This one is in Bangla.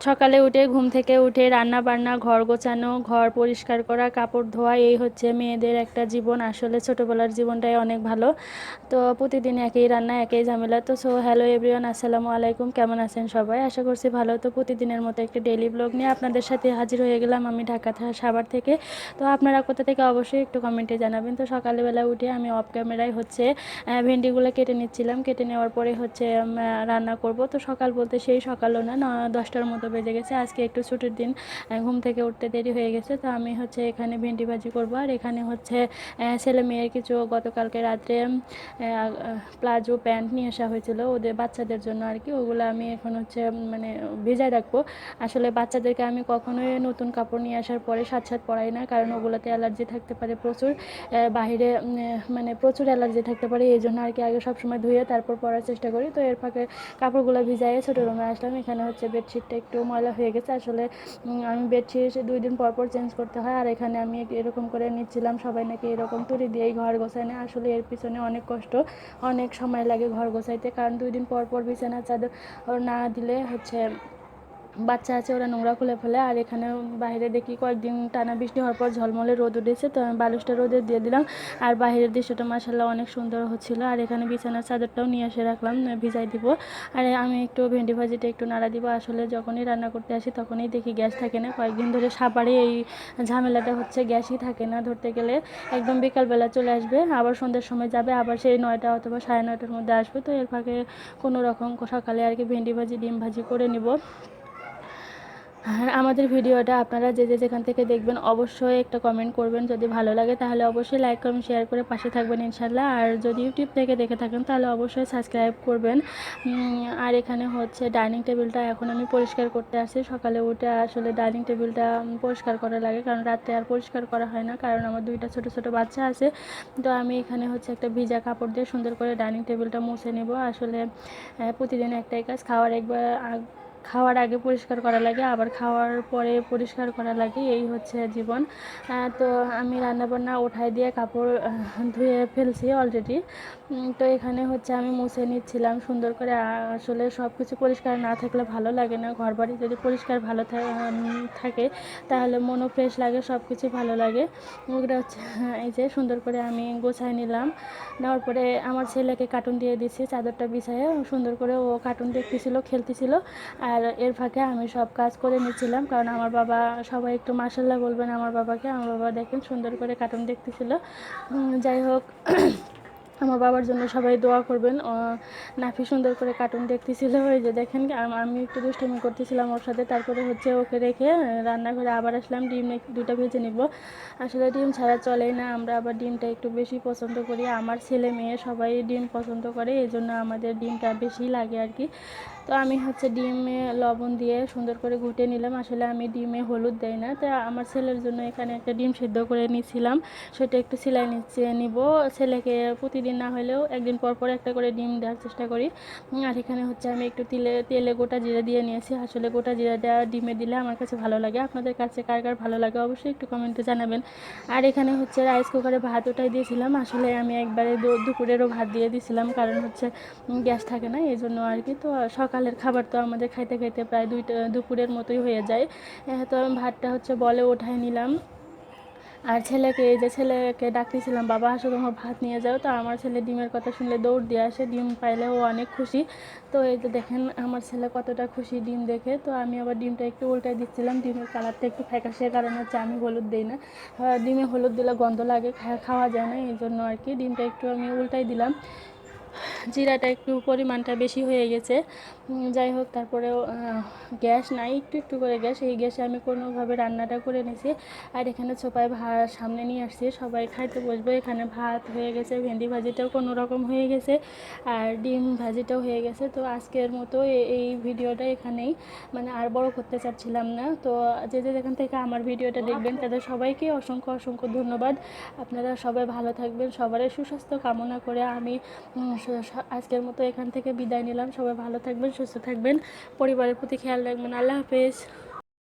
সকালে উঠে ঘুম থেকে উঠে রান্না বান্না ঘর গোছানো, ঘর পরিষ্কার করা, কাপড় ধোয়া, এই হচ্ছে মেয়েদের একটা জীবন। আসলে ছোটোবেলার জীবনটাই অনেক ভালো। তো প্রতিদিন একই রান্না, একই ঝামেলা। তো সো হ্যালো এভরিওয়ান আসসালামু আলাইকুম। কেমন আছেন সবাই? আশা করছি ভালো। তো প্রতিদিনের মতো একটি ডেইলি ব্লগ নিয়ে আপনাদের সাথে হাজির হয়ে গেলাম আমি ঢাকা সাভার থেকে। তো আপনারা কোথা থেকে অবশ্যই একটু কমেন্টে জানাবেন। তো সকালবেলা উঠে আমি অফ ক্যামেরায় হচ্ছে ভেন্ডিগুলো কেটে নিচ্ছিলাম। কেটে নেওয়ার পরে হচ্ছে রান্না করব। তো সকাল বলতে সেই সকালও ন- দশটার মতো বেজে গেছে, আজকে একটু ছুটির দিন ঘুম থেকে উঠতে দেরি হয়ে গেছে, তো আমি হচ্ছে এখানে ভেন্ডি ভাজি করব। আর এখানে হচ্ছে ছেলে মেয়ের কিছু গতকালকে রাত্রে প্লাজো প্যান্ট নিয়ে আসা হয়েছিল, ওদের বাচ্চাদের জন্য আর কি, ওগুলো আমি এখন হচ্ছে মানে ভেজায় রাখব। আসলে বাচ্চাদেরকে আমি কখনোই নতুন কাপড় নিয়ে আসার পরে সাথে সাথে পরাই না, কারণ ওগুলোতে অ্যালার্জি থাকতে পারে প্রচুর বাইরে মানে প্রচুর অ্যালার্জি থাকতে পারে, এই জন্য আর কি আগে সবসময় ধুয়ে তারপর পরার চেষ্টা করি। তো এর ফাঁকে কাপড়গুলো ভিজাইয়ে ছোটো রুমে আসলাম, এখানে হচ্ছে বেডশিটটা একটু ময়লা হয়ে গেছে। আসলে আমি বেডশিট দুই দিন পর পর চেঞ্জ করতে হয়। আর এখানে আমি এরকম করে নিচ্ছিলাম। সবাই নাকি এরকম তুলি দিয়েই ঘর গোছায় না আসলে এর পিছনে অনেক কষ্ট, অনেক সময় লাগে ঘর গোছাইতে। কারণ দুই দিন পর পর বিছানা চাদর না দিলে হচ্ছে বাচ্চা আছে, ওরা নোংরা খুলে ফেলে। আর এখানে বাইরে দেখি কয়েকদিন টানা বৃষ্টি হওয়ার পর ঝলমলে রোদ উঠেছে, তো আমি বালিশটা রোদে দিয়ে দিলাম। আর বাইরের দৃশ্যটা মাসাল্লাহ অনেক সুন্দর হচ্ছিল। আর এখানে বিছানার চাদরটাও নিয়ে এসে রাখলাম, ভিজাই দিব। আর আমি একটু ভেন্ডি ভাজিটা একটু নাড়া দিব। আসলে যখনই রান্না করতে আসি তখনই দেখি গ্যাস থাকে না। কয়েকদিন ধরে সাপারে এই ঝামেলাটা হচ্ছে, গ্যাসই থাকে না ধরতে গেলে। একদম বিকালবেলা চলে আসবে, আবার সন্ধ্যের সময় যাবে, আবার সেই নয়টা অথবা সাড়ে নয়টার মধ্যে আসবে। তো এর ফাঁকে কোনো রকম সকালে আর কি ভেন্ডি ভাজি, ডিম ভাজি করে নিব। আর আমাদের ভিডিওটা আপনারা যে যে যেখান থেকে দেখবেন অবশ্যই একটা কমেন্ট করবেন। যদি ভালো লাগে তাহলে অবশ্যই লাইক কমেন্ট শেয়ার করে পাশে থাকবেন ইনশাল্লাহ আর যদি ইউটিউব থেকে দেখে থাকেন তাহলে অবশ্যই সাবস্ক্রাইব করবেন। আর এখানে হচ্ছে ডাইনিং টেবিলটা এখন আমি পরিষ্কার করতে আসি সকালে উঠে আসলে ডাইনিং টেবিলটা পরিষ্কার করা লাগে। কারণ রাতে আর পরিষ্কার করা হয় না। কারণ আমার দুইটা ছোট ছোট বাচ্চা আছে। তো আমি এখানে হচ্ছে একটা ভিজা কাপড় দিয়ে সুন্দর করে ডাইনিং টেবিলটা মুছে নেব। আসলে প্রতিদিন একটাই কাজ। খাওয়ার একবার খাওয়ার আগে পরিষ্কার করা লাগে, আবার খাওয়ার পরে পরিষ্কার করা লাগে, এই হচ্ছে জীবন। তো আমি রান্নাবান্না উঠাই দিয়ে কাপড় ধুয়ে ফেলছি অলরেডি তো এখানে হচ্ছে আমি মুছে নিচ্ছিলাম সুন্দর করে। আসলে সব কিছু পরিষ্কার না থাকলে ভালো লাগে না। ঘর বাড়ি যদি পরিষ্কার ভালো থাকে, তাহলে মনও ফ্রেশ লাগে সব কিছু ভালো লাগে। ওগুলো হচ্ছে এই যে সুন্দর করে আমি গোছায় নিলাম। নেওয়ার পরে আমার ছেলেকে কার্টুন দিয়ে দিচ্ছি, চাদরটা বিছায়ে সুন্দর করে ও কার্টুন দেখতেছিল, খেলতেছিল। আর এর ফাঁকে আমি সব কাজ করে নিয়েছিলাম, কারণ আমার বাবা সবাই একটু মাসাল্লাহ বলবেন আমার বাবাকে। আমার বাবা দেখেন সুন্দর করে কার্টুন দেখতেছিল। যাই হোক, আমার বাবার জন্য সবাই দোয়া করবেন। নাফি সুন্দর করে কার্টুন দেখতেছিল। ওই যে দেখেন, আমি একটু দুষ্টামি করতেছিলাম ওর সাথে, তারপরে হচ্ছে ওকে রেখে রান্নাঘরে আবার আসলাম, ডিম দুটো ভেজে নিব। আসলে ডিম ছাড়া চলেই না, আমরা আবার ডিমটা একটু বেশি পছন্দ করি। আমার ছেলে মেয়ে সবাই ডিম পছন্দ করে এই জন্য আমাদের ডিমটা বেশি লাগে আর কি। তো আমি হচ্ছে ডিমে লবণ দিয়ে সুন্দর করে ঘুটে নিলাম। আসলে আমি ডিমে হলুদ দেই না, তো আমার ছেলের জন্য এখানে একটা ডিম সেদ্ধ করে নিয়েছিলাম সেটা একটু সেলাই নিচ্ছে নিব। ছেলেকে প্রতিদিন না হলেও একদিন পর পর একটা করে ডিম দেওয়ার চেষ্টা করি। আর এখানে হচ্ছে আমি একটু তেলে তেলে গোটা জিরা দিয়ে নিয়েছি। আসলে গোটা জিরা দেওয়া ডিমে দিলে আমার কাছে ভালো লাগে। আপনাদের কাছে কার কার ভালো লাগে অবশ্যই একটু কমেন্টে জানাবেন। আর এখানে হচ্ছে রাইস কুকারে ভাত ওটাই দিয়েছিলাম। আসলে আমি একবারে দুপুরেরও ভাত দিয়ে দিয়েছিলাম কারণ হচ্ছে গ্যাস থাকে না এই জন্য আর কি। তো সকালের খাবার তো আমাদের খাইতে খাইতে প্রায় দুইটা, দুপুরের মতোই হয়ে যায়। তো আমি ভাতটা হচ্ছে বলে ওঠায় নিলাম। আর ছেলেকে, এই যে ছেলেকে ডাকতেছিলাম, বাবা, আসো তোমার ভাত নিয়ে যাও। তো আমার ছেলে ডিমের কথা শুনলে দৌড় দিয়ে আসে, ডিম পাইলে ও অনেক খুশি। তো এই যে দেখেন, আমার ছেলে কতটা খুশি ডিম দেখে। তো আমি আবার ডিমটা একটু উল্টাই দিচ্ছিলাম, ডিমের কালারটা একটু ফ্যাকাশে কারণ হচ্ছে আমি হলুদ দিই না। ডিমে হলুদ দিলে গন্ধ লাগে খাওয়া যায় না, এই জন্য আর কি। ডিমটা একটু আমি উল্টাই দিলাম। জিরাটা একটু পরিমাণটা বেশি হয়ে গেছে। যাই হোক, তারপরেও গ্যাস নাই, একটু একটু করে গ্যাস। এই গ্যাসে আমি কোনোভাবে রান্নাটা করে নিয়েছি আর এখানে ছোপায় ভাত সামনে নিয়ে আসছি। সবাই খাইতে বসবো। এখানে ভাত হয়ে গেছে, ভেন্ডি ভাজিটাও কোনো রকম হয়ে গেছে আর ডিম ভাজিটাও হয়ে গেছে। তো আজকের মতো এই ভিডিওটা এখানেই। মানে আর বড় করতে চাচ্ছিলাম না। তো যে যে যেখান থেকে আমার ভিডিওটা দেখবেন, তাদের সবাইকে অসংখ্য অসংখ্য ধন্যবাদ। আপনারা সবাই ভালো থাকবেন। সবারই সুস্বাস্থ্য কামনা করে আমি আজকের মতো এখান থেকে বিদায় নিলাম। সবাই ভালো থাকবেন, সুস্থ থাকবেন। পরিবারের প্রতি খেয়াল রাখবেন। আল্লাহ হাফেজ।